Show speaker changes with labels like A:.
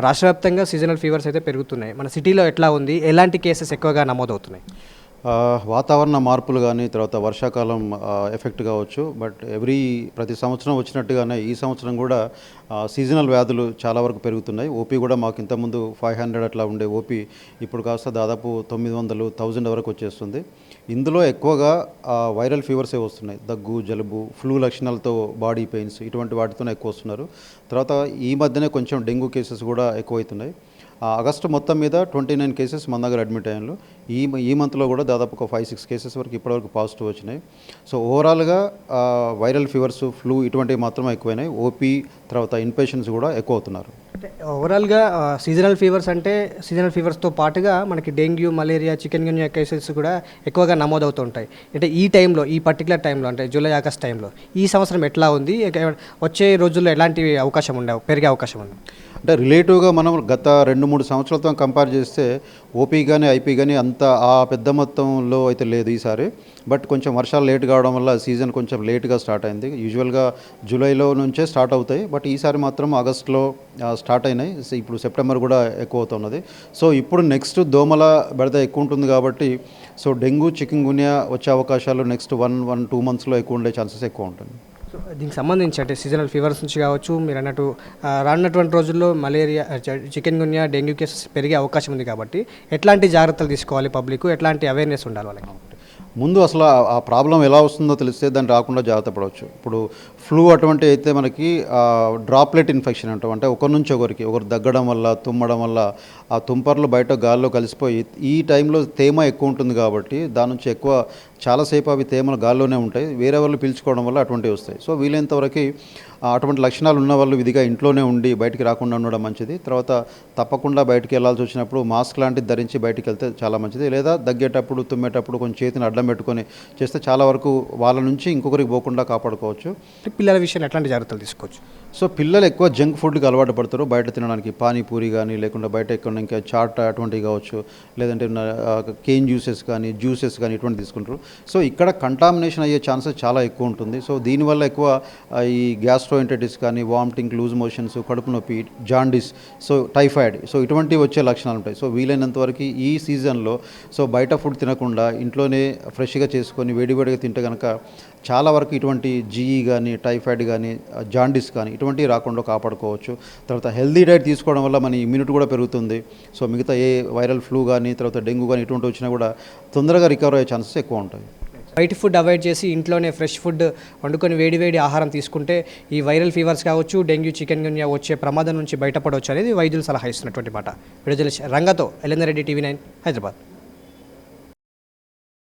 A: రాష్ట్ర వ్యాప్తంగా seasonal fevers అయితే పెరుగుతున్నాయి. మన సిటీలో ఎట్లా ఉంది? ఎలాంటి కేసెస్ ఎక్కువగా నమోదవుతున్నాయి?
B: వాతావరణ మార్పులు కానీ తర్వాత వర్షాకాలం ఎఫెక్ట్ కావచ్చు బట్ ఎవ్రీ ప్రతి సంవత్సరం వచ్చినట్టుగానే ఈ సంవత్సరం కూడా సీజనల్ వ్యాధులు చాలా వరకు పెరుగుతున్నాయి. ఓపీ కూడా మాకు ఇంతకుముందు ఫైవ్ హండ్రెడ్ అట్లా ఉండే ఓపీ ఇప్పుడు కాస్త దాదాపు తొమ్మిది వందలు థౌజండ్ వరకు వచ్చేస్తుంది. ఇందులో ఎక్కువగా వైరల్ ఫీవర్సే వస్తున్నాయి. దగ్గు జలుబు ఫ్లూ లక్షణాలతో బాడీ పెయిన్స్ ఇటువంటి వాటితోనే ఎక్కువ వస్తున్నారు. తర్వాత ఈ మధ్యనే కొంచెం డెంగ్యూ కేసెస్ కూడా ఎక్కువవుతున్నాయి అవుతున్నాయి ఆగస్టు మొత్తం మీద ట్వంటీ నైన్ కేసెస్ మన దగ్గర అడ్మిట్ అయ్యాను ఈ ఈ మంత్లో కూడా దాదాపు ఒక ఫైవ్ సిక్స్ కేసెస్ వరకు ఇప్పటివరకు పాజిటివ్ వచ్చినాయి. సో ఓవరాల్గా వైరల్ ఫీవర్స్ ఫ్లూ ఇటువంటివి మాత్రమే ఎక్కువైనాయి. ఓపీ తర్వాత ఇన్పేషెంట్స్ కూడా ఎక్కువ అవుతున్నారు.
A: అంటే ఓవరాల్గా సీజనల్ ఫీవర్స్ అంటే సీజనల్ ఫీవర్స్తో పాటుగా మనకి dengue malaria chikungunya cases కూడా ఎక్కువగా నమోదవుతుంటాయి. అంటే ఈ టైంలో ఈ పర్టికులర్ టైంలో అంటే జూలై ఆగస్ట్ టైంలో ఈ సంవత్సరం ఎట్లా ఉంది? వచ్చే రోజుల్లో ఎలాంటి అవకాశం ఉండే పెరిగే అవకాశం ఉంది
B: అంటే రిలేటివ్గా మనం గత రెండు మూడు సంవత్సరాలతో కంపేర్ చేస్తే ఓపీ కానీ ఐపీ కానీ అంత ఆ పెద్ద మొత్తంలో అయితే లేదు ఈసారి. బట్ కొంచెం వర్షాలు లేట్ కావడం వల్ల సీజన్ కొంచెం లేట్గా స్టార్ట్ అయింది. యూజువల్గా జూలైలో నుంచే స్టార్ట్ అవుతాయి. బట్ ఈసారి మాత్రం ఆగస్ట్లో స్టార్ట్ అయినాయి. సో ఇప్పుడు సెప్టెంబర్ కూడా ఎక్కువ అవుతున్నది. సో ఇప్పుడు నెక్స్ట్ దోమల బెడద ఎక్కువ ఉంటుంది కాబట్టి సో డెంగ్యూ చికెన్గున్యా వచ్చే అవకాశాలు నెక్స్ట్ వన్ వన్ టూ మంత్స్లో ఎక్కువ ఉండే ఛాన్సెస్ ఎక్కువ ఉంటుంది
A: సో దీనికి సంబంధించి అంటే సీజనల్ ఫీవర్స్ నుంచి కావచ్చు మీరు అన్నట్టు రానున్నటువంటి రోజుల్లో malaria chikungunya dengue cases పెరిగే అవకాశం ఉంది కాబట్టి ఎట్లాంటి జాగ్రత్తలు తీసుకోవాలి పబ్లిక్? ఎట్లాంటి అవేర్నెస్ ఉండాలి వాళ్ళకి?
B: ముందు అసలు ఆ- ప్రాబ్లం ఎలా వస్తుందో తెలిస్తే దాన్ని రాకుండా జాగ్రత్త పడవచ్చు. ఇప్పుడు ఫ్లూ అటువంటి అయితే మనకి డ్రాప్లెట్ ఇన్ఫెక్షన్ అంటాం. అంటే ఒకరి నుంచి ఒకరికి ఒకరు దగ్గడం వల్ల తుమ్మడం వల్ల ఆ తుంపర్లు బయట గాల్లో కలిసిపోయి ఈ టైంలో తేమ ఎక్కువ ఉంటుంది కాబట్టి దాని నుంచి ఎక్కువ చాలాసేపు అవి తేమలు గాల్లోనే ఉంటాయి. వేరే వాళ్ళు పీల్చుకోవడం వల్ల అటువంటివి వస్తాయి. సో వీలైనంత వరకు అటువంటి లక్షణాలు ఉన్న వాళ్ళు విధిగా ఇంట్లోనే ఉండి బయటికి రాకుండా ఉండడం మంచిది. తర్వాత తప్పకుండా బయటికి వెళ్ళాల్సి వచ్చినప్పుడు మాస్క్ లాంటిది ధరించి బయటికి వెళ్తే చాలా మంచిది. లేదా దగ్గేటప్పుడు తుమ్మేటప్పుడు కొంచెం చేతిని అడ్డం పెట్టుకొని చేస్తే చాలా వరకు వాళ్ళ నుంచి ఇంకొకరికి పోకుండా కాపాడుకోవచ్చు.
A: పిల్లల విషయంలో ఎట్లాంటి జాగ్రత్తలు తీసుకోవచ్చు?
B: సో పిల్లలు ఎక్కువ జంక్ ఫుడ్కి అలవాటు పడతారు. బయట తినడానికి పానీపూరి కానీ లేకుండా బయట ఎక్కడ ఇంకా చాట్ అటువంటివి కావచ్చు లేదంటే కేన్ జ్యూసెస్ కానీ జ్యూసెస్ కానీ ఇటువంటి తీసుకుంటారు. సో ఇక్కడ కంటామినేషన్ అయ్యే ఛాన్సెస్ చాలా ఎక్కువ ఉంటుంది. సో దీనివల్ల ఎక్కువ ఈ గ్యాస్ట్రోయింటైటిస్ కానీ వామిటింగ్ లూజ్ మోషన్స్ కడుపు నొప్పి జాండిస్ సో టైఫాయిడ్ సో ఇటువంటివి వచ్చే లక్షణాలు ఉంటాయి. సో వీలైనంత వరకు ఈ సీజన్లో సో బయట ఫుడ్ తినకుండా ఇంట్లోనే ఫ్రెష్గా చేసుకొని వేడివేడిగా తింటే కనుక చాలా వరకు ఇటువంటి జీఈ కానీ టైఫాయిడ్ కానీ జాండిస్ కానీ ఇటువంటివి రాకుండా కాపాడుకోవచ్చు. తర్వాత హెల్దీ డైట్ తీసుకోవడం వల్ల మన ఇమ్యూనిటీ కూడా పెరుగుతుంది. సో మిగతా ఏ వైరల్ ఫ్లూ కానీ తర్వాత డెంగ్యూ కానీ ఇటువంటి వచ్చినా కూడా తొందరగా రికవర్ అయ్యే ఛాన్సెస్ ఎక్కువ ఉంటాయి.
A: బయట ఫుడ్ అవాయిడ్ చేసి ఇంట్లోనే ఫ్రెష్ ఫుడ్ వండుకొని వేడి వేడి ఆహారం తీసుకుంటే ఈ వైరల్ ఫీవర్స్ కావచ్చు డెంగ్యూ చికెన్ గున్యా వచ్చే ప్రమాదం నుంచి బయటపడవచ్చు అనేది వైద్యులు సలహా ఇస్తున్నటువంటి మాట. విడుదల రంగతో ఎలెందరెడ్డి టీవీ నైన్ హైదరాబాద్.